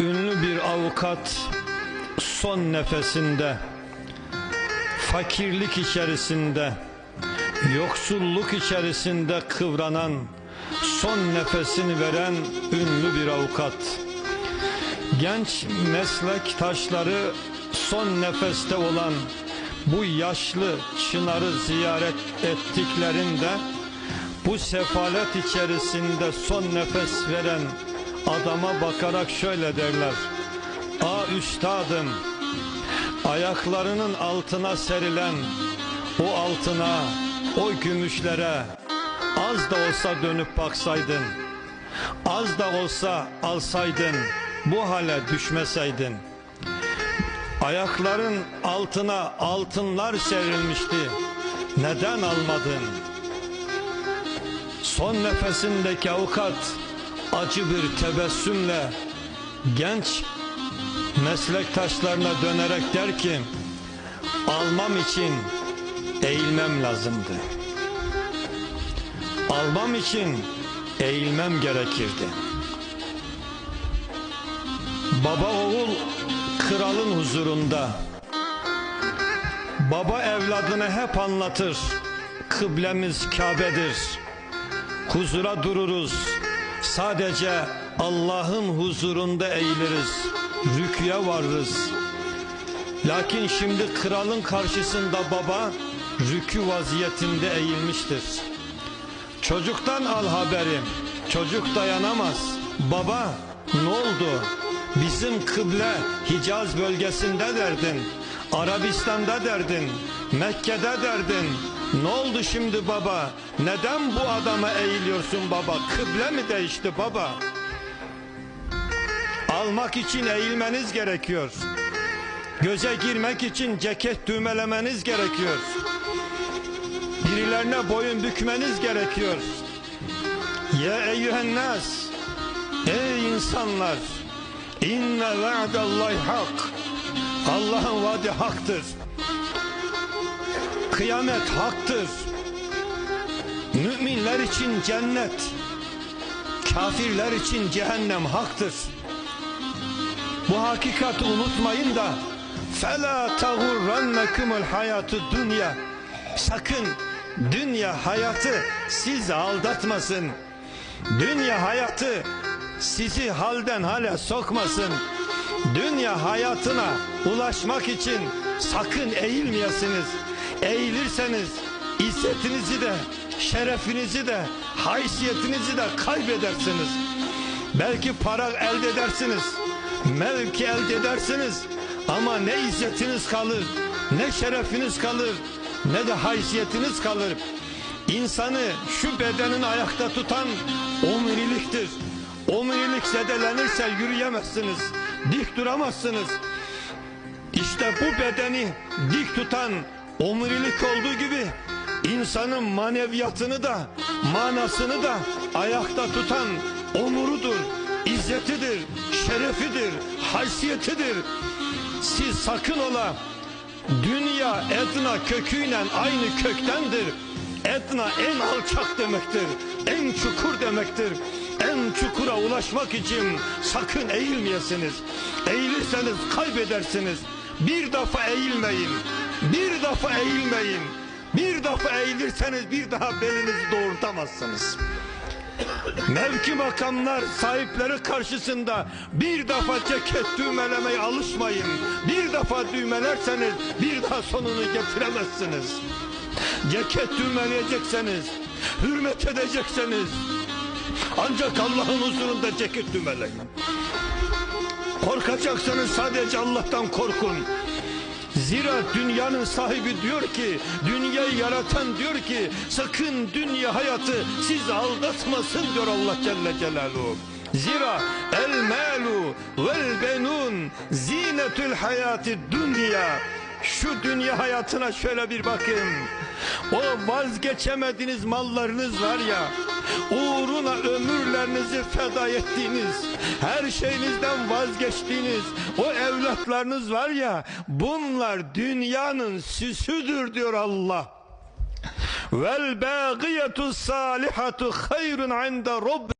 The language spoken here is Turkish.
Ünlü bir avukat son nefesinde fakirlik içerisinde yoksulluk içerisinde kıvranan son nefesini veren ünlü bir avukat. Genç meslektaşları son nefeste olan bu yaşlı çınarı ziyaret ettiklerinde bu sefalet içerisinde son nefes veren adama bakarak şöyle derler. A üstadım ayaklarının altına serilen o altına o gümüşlere az da olsa dönüp baksaydın az da olsa alsaydın bu hale düşmeseydin. Ayakların altına altınlar serilmişti. Neden almadın? Son nefesindeki avukat acı bir tebessümle genç meslektaşlarına dönerek der ki almam için eğilmem lazımdı. Almam için eğilmem gerekirdi. Baba oğul kralın huzurunda. Baba evladını hep anlatır. Kıblemiz Kabe'dir. Huzura dururuz. Sadece Allah'ın huzurunda eğiliriz. Rüküye varırız. Lakin şimdi kralın karşısında baba rükü vaziyetinde eğilmiştir. Çocuktan al haberi. Çocuk dayanamaz. Baba ne oldu? Bizim kıble Hicaz bölgesinde derdin. Arabistan'da derdin. Mekke'de derdin. Ne oldu şimdi baba? Neden bu adama eğiliyorsun baba? Kıble mi değişti baba? Almak için eğilmeniz gerekiyor. Göze girmek için ceket düğmelemeniz gerekiyor. Birilerine boyun bükmeniz gerekiyor. Ya eyyühennas Ey insanlar İnne va'dallahi hak Allah'ın vaadi haktır kıyamet haktır. Müminler için cennet, kafirler için cehennem haktır. Bu hakikati unutmayın da fela tagurrennekumul hayatü dünya. Sakın dünya hayatı sizi aldatmasın. Dünya hayatı sizi halden hale sokmasın. Dünya hayatına ulaşmak için sakın eğilmeyesiniz. Eğilirseniz izzetinizi de, şerefinizi de, haysiyetinizi de kaybedersiniz. Belki para elde edersiniz, mevki elde edersiniz ama ne izzetiniz kalır, ne şerefiniz kalır, ne de haysiyetiniz kalır. İnsanı şu bedenin ayakta tutan omuriliktir. Omurilik zedelenirse yürüyemezsiniz, dik duramazsınız. İşte bu bedeni dik tutan omurilik olduğu gibi insanın maneviyatını da manasını da ayakta tutan onurudur, izzetidir, şerefidir, haysiyetidir. Siz sakın ola dünya Edna köküyle aynı köktendir. Edna en alçak demektir, en çukur demektir. En çukura ulaşmak için sakın eğilmeyesiniz. Eğilirseniz kaybedersiniz. Bir defa eğilmeyin. Bir defa eğilmeyin. Bir defa eğilirseniz bir daha belinizi doğrultamazsınız. Mevki makamlar sahipleri karşısında bir defa ceket düğmelemeye alışmayın. Bir defa düğmelerseniz bir daha sonunu getiremezsiniz. Ceket düğmeleyecekseniz, hürmet edecekseniz ancak Allah'ın huzurunda ceket düğmeleyin. Korkacaksanız sadece Allah'tan korkun. Zira dünyanın sahibi diyor ki, dünyayı yaratan diyor ki, sakın dünya hayatı sizi aldatmasın diyor Allah Celle Celaluhu. Zira el malu vel benun zinetül hayati dünya. Şu dünya hayatına şöyle bir bakın. O vazgeçemediğiniz mallarınız var ya, uğruna ömürlerinizi feda ettiğiniz, her şeyinizden vazgeçtiğiniz o evlatlarınız var ya, bunlar dünyanın süsüdür diyor Allah. Vel bagiyetu salihatu hayrun inde rabb